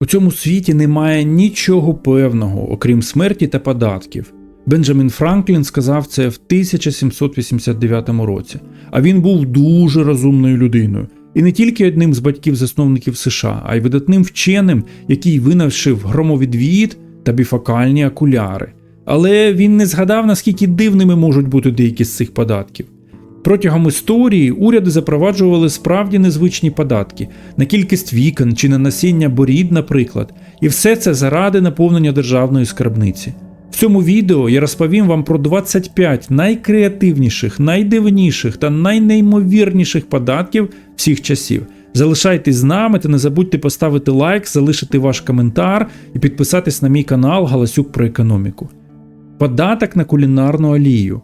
У цьому світі немає нічого певного, окрім смерті та податків. Бенджамін Франклін сказав це в 1789 році, а він був дуже розумною людиною. І не тільки одним з батьків-засновників США, а й видатним вченим, який винайшов громовідвід та біфокальні окуляри. Але він не згадав, наскільки дивними можуть бути деякі з цих податків. Протягом історії уряди запроваджували справді незвичні податки на кількість вікон чи на насіння борід, наприклад, і все це заради наповнення державної скарбниці. В цьому відео я розповім вам про 25 найкреативніших, найдивніших та найнеймовірніших податків всіх часів. Залишайтесь з нами та не забудьте поставити лайк, залишити ваш коментар і підписатись на мій канал Галасюк про економіку. Податок на кулінарну олію.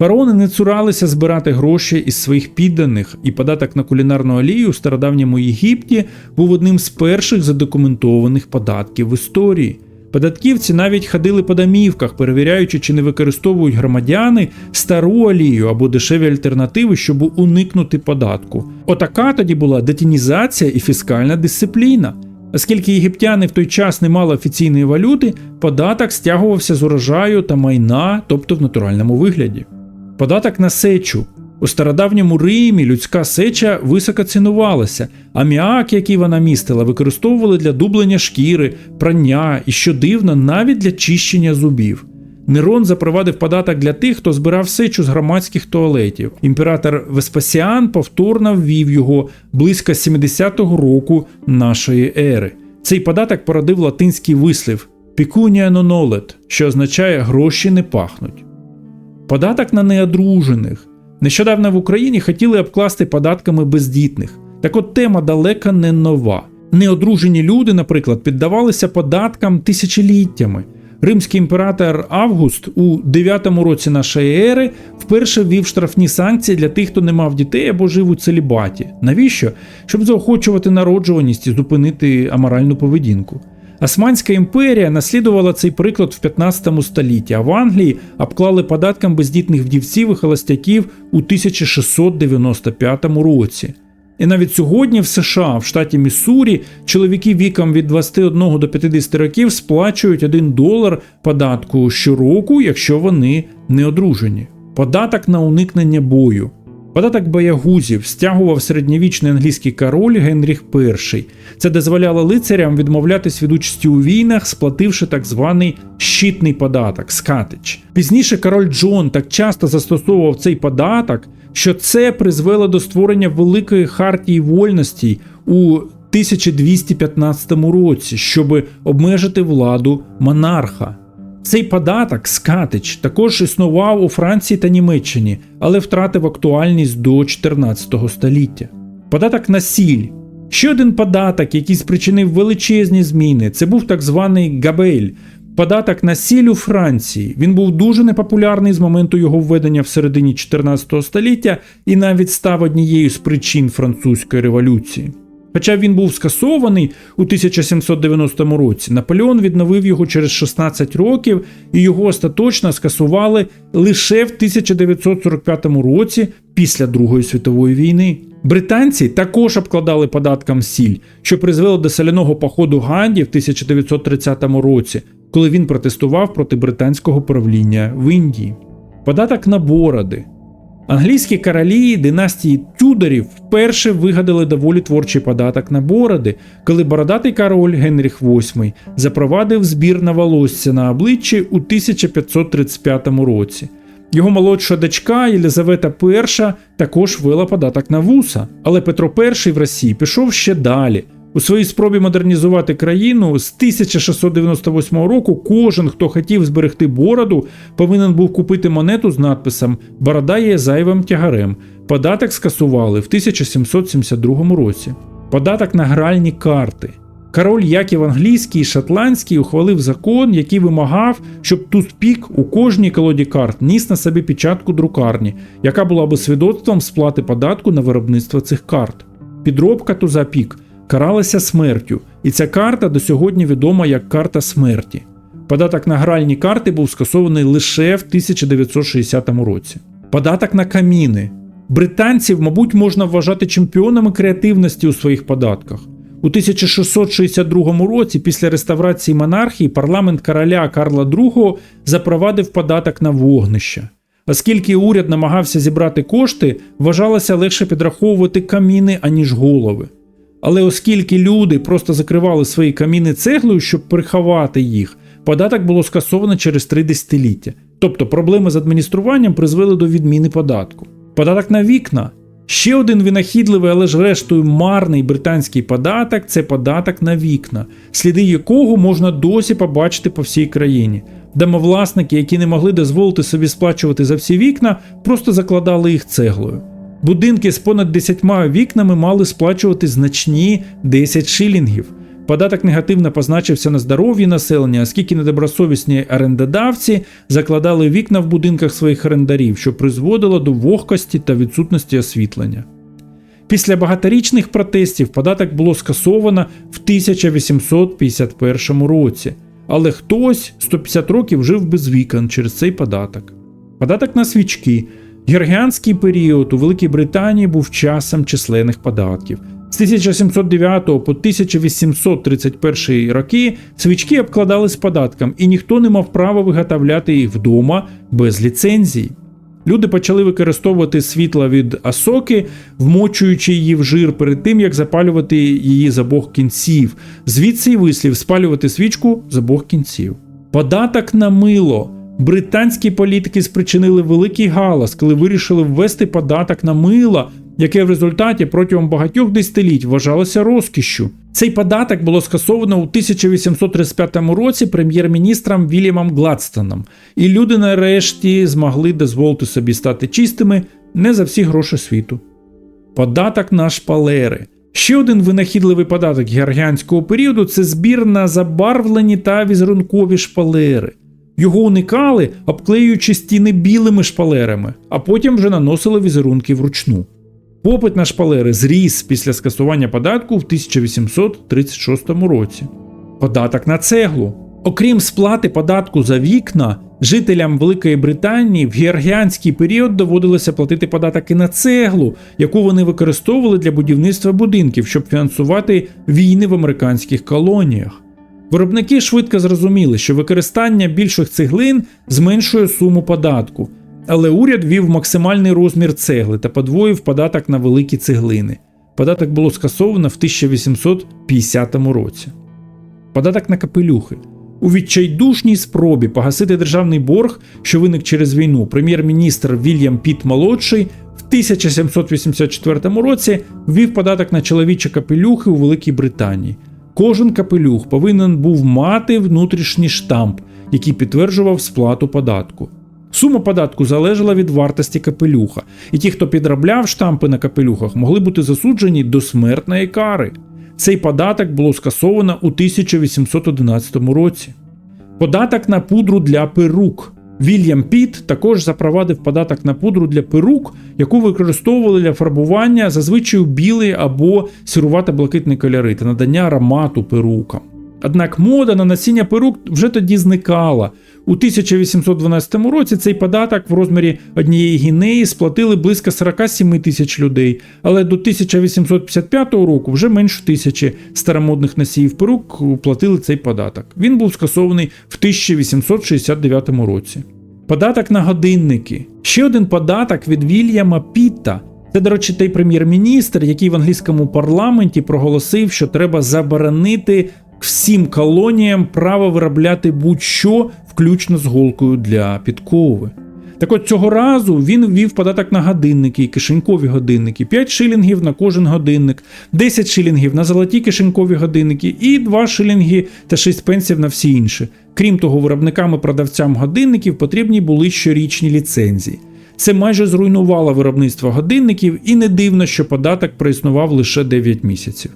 Фараони не цуралися збирати гроші із своїх підданих, і податок на кулінарну олію у стародавньому Єгипті був одним з перших задокументованих податків в історії. Податківці навіть ходили по домівках, перевіряючи, чи не використовують громадяни стару олію або дешеві альтернативи, щоб уникнути податку. Отака тоді була детінізація і фіскальна дисципліна. Оскільки єгиптяни в той час не мали офіційної валюти, податок стягувався з урожаю та майна, тобто в натуральному вигляді. Податок на сечу. У стародавньому Римі людська сеча високо цінувалася, а м'як, який вона містила, використовували для дублення шкіри, прання і, що дивно, навіть для чищення зубів. Нерон запровадив податок для тих, хто збирав сечу з громадських туалетів. Імператор Веспасіан повторно ввів його близько 70-го року нашої ери. Цей податок породив латинський вислів «pecunia non olet», що означає гроші не пахнуть. Податок на неодружених. Нещодавно в Україні хотіли обкласти податками бездітних. Так от тема далека не нова. Неодружені люди, наприклад, піддавалися податкам тисячоліттями. Римський імператор Август у 9 році нашої ери вперше ввів штрафні санкції для тих, хто не мав дітей або жив у целібаті. Навіщо? Щоб заохочувати народжуваність і зупинити аморальну поведінку. Османська імперія наслідувала цей приклад в 15 столітті, а в Англії обклали податком бездітних вдівців і холостяків у 1695 році. І навіть сьогодні в США, в штаті Міссурі, чоловіки віком від 21 до 50 років сплачують 1 долар податку щороку, якщо вони не одружені. Податок на уникнення бою. Податок боягузів стягував середньовічний англійський король Генріх І. Це дозволяло лицарям відмовлятись від участі у війнах, сплативши так званий щитний податок скатич. Пізніше король Джон так часто застосовував цей податок, що це призвело до створення Великої хартії вольностей у 1215 році, щоб обмежити владу монарха. Цей податок скатич також існував у Франції та Німеччині, але втратив актуальність до 14 століття. Податок на сіль. Ще один податок, який спричинив величезні зміни, це був так званий габель. Податок на сіль у Франції. Він був дуже непопулярний з моменту його введення в середині 14 століття і навіть став однією з причин французької революції. Хоча він був скасований у 1790 році, Наполеон відновив його через 16 років і його остаточно скасували лише в 1945 році після Другої світової війни. Британці також обкладали податком сіль, що призвело до соляного походу Ганді в 1930 році, коли він протестував проти британського правління в Індії. Податок на бороди. Англійські королі династії Тюдорів вперше вигадали доволі творчий податок на бороди, коли бородатий король Генріх VIII запровадив збір на волосся на обличчі у 1535 році. Його молодша дочка Єлизавета І також ввела податок на вуса, але Петро І в Росії пішов ще далі. У своїй спробі модернізувати країну з 1698 року кожен, хто хотів зберегти бороду, повинен був купити монету з надписом Борода є зайвим тягарем. Податок скасували в 1772 році. Податок на гральні карти. Король Яків Англійський і Шотландський ухвалив закон, який вимагав, щоб туз-пік у кожній колоді карт ніс на собі печатку друкарні, яка була би свідоцтвом сплати податку на виробництво цих карт. Підробка туза-пік каралася смертю, і ця карта до сьогодні відома як карта смерті. Податок на гральні карти був скасований лише в 1960 році. Податок на каміни. Британців, мабуть, можна вважати чемпіонами креативності у своїх податках. У 1662 році, після реставрації монархії, парламент короля Карла II запровадив податок на вогнища. Оскільки уряд намагався зібрати кошти, вважалося легше підраховувати каміни, аніж голови. Але оскільки люди просто закривали свої каміни цеглою, щоб приховати їх, податок було скасовано через три десятиліття. Тобто проблеми з адмініструванням призвели до відміни податку. Податок на вікна. Ще один винахідливий, але ж рештою марний британський податок це податок на вікна, сліди якого можна досі побачити по всій країні. Домовласники, які не могли дозволити собі сплачувати за всі вікна, просто закладали їх цеглою. Будинки з понад 10 вікнами мали сплачувати значні 10 шилінгів. Податок негативно позначився на здоров'ї населення, оскільки недобросовісні орендодавці закладали вікна в будинках своїх орендарів, що призводило до вогкості та відсутності освітлення. Після багаторічних протестів податок було скасовано в 1851 році, але хтось 150 років жив без вікон через цей податок. Податок на свічки. Георгіанський період у Великій Британії був часом численних податків. З 1709 по 1831 роки свічки обкладались податком, і ніхто не мав права виготовляти їх вдома без ліцензій. Люди почали використовувати світло від осоки, вмочуючи її в жир перед тим, як запалювати її з обох кінців. Звідси й вислів спалювати свічку з обох кінців. Податок на мило. Британські політики спричинили великий галас, коли вирішили ввести податок на мило, яке в результаті протягом багатьох десятиліть вважалося розкішшю. Цей податок було скасовано у 1835 році прем'єр-міністром Вільямом Гладстоном, і люди нарешті змогли дозволити собі стати чистими не за всі гроші світу. Податок на шпалери. Ще один винахідливий податок георгіанського періоду це збір на забарвлені та візерункові шпалери. Його уникали, обклеюючи стіни білими шпалерами, а потім вже наносили візерунки вручну. Попит на шпалери зріс після скасування податку в 1836 році. Податок на цеглу. Окрім сплати податку за вікна, жителям Великої Британії в георгіанський період доводилося платити податок і на цеглу, яку вони використовували для будівництва будинків, щоб фінансувати війни в американських колоніях. Виробники швидко зрозуміли, що використання більших цеглин зменшує суму податку, але уряд вів максимальний розмір цегли та подвоїв податок на великі цеглини. Податок було скасовано в 1850 році. Податок на капелюхи. У відчайдушній спробі погасити державний борг, що виник через війну, прем'єр-міністр Вільям Піт молодший в 1784 році ввів податок на чоловічі капелюхи у Великій Британії. Кожен капелюх повинен був мати внутрішній штамп, який підтверджував сплату податку. Сума податку залежала від вартості капелюха, і ті, хто підробляв штампи на капелюхах, могли бути засуджені до смертної кари. Цей податок було скасовано у 1811 році. Податок на пудру для перук. Вільям Піт також запровадив податок на пудру для перук, яку використовували для фарбування зазвичай білий або сірувато-блакитні кольори та надання аромату перукам. Однак мода на носіння перук вже тоді зникала. У 1812 році цей податок в розмірі однієї гінеї сплатили близько 47 тисяч людей, але до 1855 року вже менше тисячі старомодних носіїв перук платили цей податок. Він був скасований в 1869 році. Податок на годинники. Ще один податок від Вільяма Пітта. Це, до речі, той прем'єр-міністр, який в англійському парламенті проголосив, що треба заборонити всім колоніям право виробляти будь-що, включно з голкою для підкови. Так от цього разу він ввів податок на годинники кишенькові годинники, 5 шилінгів на кожен годинник, 10 шилінгів на золоті кишенькові годинники і 2 шилінги та 6 пенсів на всі інші. Крім того, виробникам і продавцям годинників потрібні були щорічні ліцензії. Це майже зруйнувало виробництво годинників, і не дивно, що податок проіснував лише 9 місяців.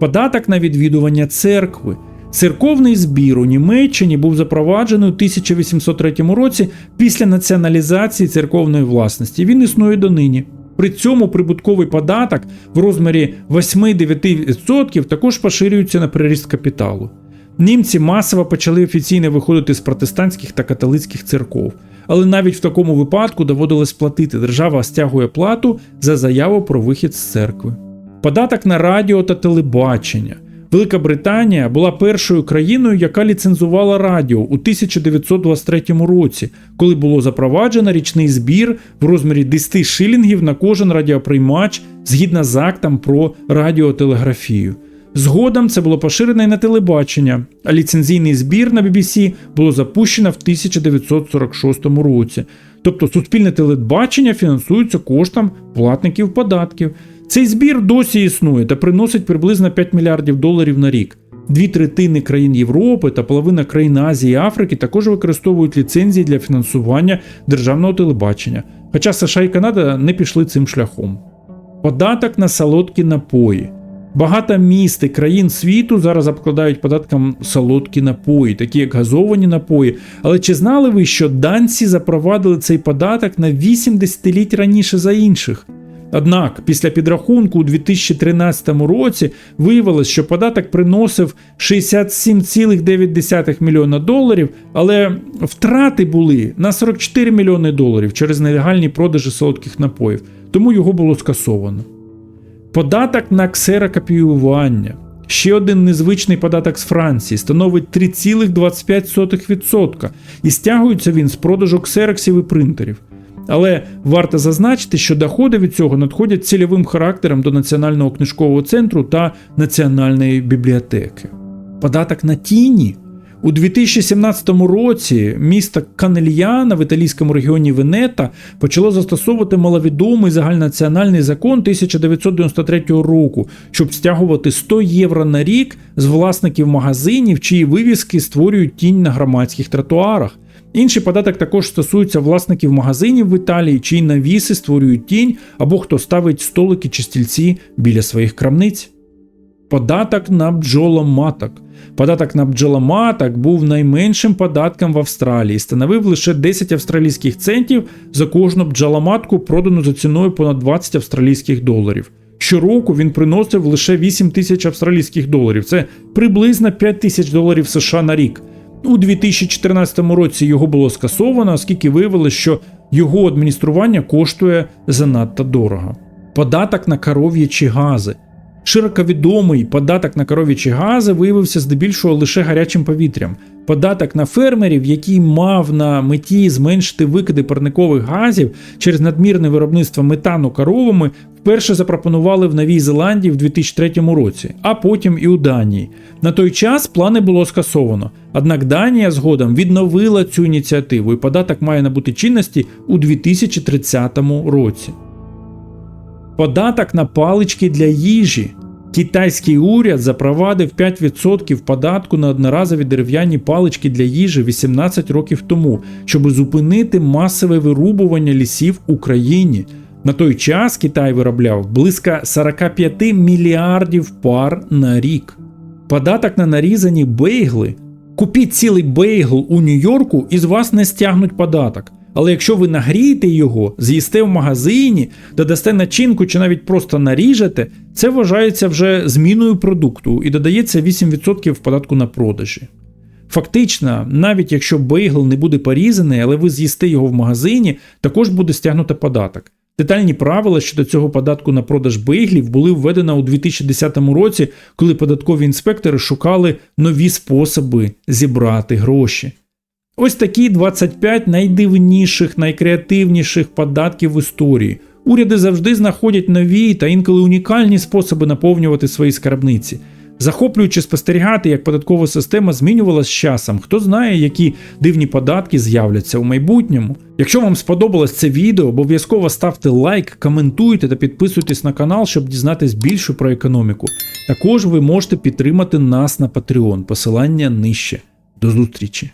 Податок на відвідування церкви. Церковний збір у Німеччині був запроваджений у 1803 році після націоналізації церковної власності. Він існує донині. При цьому прибутковий податок в розмірі 8-9% також поширюється на приріст капіталу. Німці масово почали офіційно виходити з протестантських та католицьких церков, але навіть в такому випадку доводилось платити. Держава стягує плату за заяву про вихід з церкви. Податок на радіо та телебачення. Велика Британія була першою країною, яка ліцензувала радіо у 1923 році, коли було запроваджено річний збір в розмірі 10 шилінгів на кожен радіоприймач згідно з актом про радіотелеграфію. Згодом це було поширено і на телебачення, а ліцензійний збір на BBC було запущено в 1946 році. Тобто суспільне телебачення фінансується коштом платників податків. Цей збір досі існує та приносить приблизно 5 мільярдів доларів на рік. Дві третини країн Європи та половина країн Азії і Африки також використовують ліцензії для фінансування державного телебачення. Хоча США і Канада не пішли цим шляхом. Податок на солодкі напої. Багато міст і країн світу зараз обкладають податком солодкі напої, такі як газовані напої. Але чи знали ви, що данці запровадили цей податок на 8 десятиліть раніше за інших? Однак після підрахунку у 2013 році виявилось, що податок приносив 67,9 мільйона доларів, але втрати були на 44 мільйони доларів через нелегальні продажі солодких напоїв, тому його було скасовано. Податок на ксерокопіювання. Ще один незвичний податок з Франції становить 3,25% і стягується він з продажу ксероксів і принтерів. Але варто зазначити, що доходи від цього надходять цільовим характером до Національного книжкового центру та Національної бібліотеки. Податок на тіні. У 2017 році місто Канельяна в італійському регіоні Венета почало застосовувати маловідомий загальнонаціональний закон 1993 року, щоб стягувати 100 євро на рік з власників магазинів, чиї вивіски створюють тінь на громадських тротуарах. Інший податок також стосується власників магазинів в Італії, чиї навіси створюють тінь або хто ставить столики чи стільці біля своїх крамниць. Податок на бджоломаток. Податок на бджоломаток був найменшим податком в Австралії становив лише 10 австралійських центів за кожну бджоломатку, продану за ціною понад 20 австралійських доларів. Щороку він приносив лише 8 тисяч австралійських доларів. Це приблизно 5 тисяч доларів США на рік. У 2014 році його було скасовано, оскільки виявилось, що його адміністрування коштує занадто дорого. Податок на коров'ячі гази. Широко відомий податок на коров'ячі гази виявився здебільшого лише гарячим повітрям. Податок на фермерів, який мав на меті зменшити викиди парникових газів через надмірне виробництво метану коровами, вперше запропонували в Новій Зеландії в 2003 році, а потім і у Данії. На той час плани було скасовано. Однак Данія згодом відновила цю ініціативу, і податок має набути чинності у 2030 році. Податок на палички для їжі. Китайський уряд запровадив 5% податку на одноразові дерев'яні палички для їжі 18 років тому, щоб зупинити масове вирубування лісів в Україні. На той час Китай виробляв близько 45 мільярдів пар на рік. Податок на нарізані бейгли. Купіть цілий бейгл у Нью-Йорку і з вас не стягнуть податок. Але якщо ви нагрієте його, з'їсте в магазині, додасте начинку чи навіть просто наріжете, це вважається вже зміною продукту і додається 8% в податку на продажі. Фактично, навіть якщо бейгл не буде порізаний, але ви з'їсте його в магазині, також буде стягнуто податок. Детальні правила щодо цього податку на продаж бейглів були введені у 2010 році, коли податкові інспектори шукали нові способи зібрати гроші. Ось такі 25 найдивніших, найкреативніших податків в історії. Уряди завжди знаходять нові та інколи унікальні способи наповнювати свої скарбниці. Захоплюючи спостерігати, як податкова система змінювалася з часом, хто знає, які дивні податки з'являться у майбутньому. Якщо вам сподобалось це відео, обов'язково ставте лайк, коментуйте та підписуйтесь на канал, щоб дізнатись більше про економіку. Також ви можете підтримати нас на Patreon, посилання нижче. До зустрічі!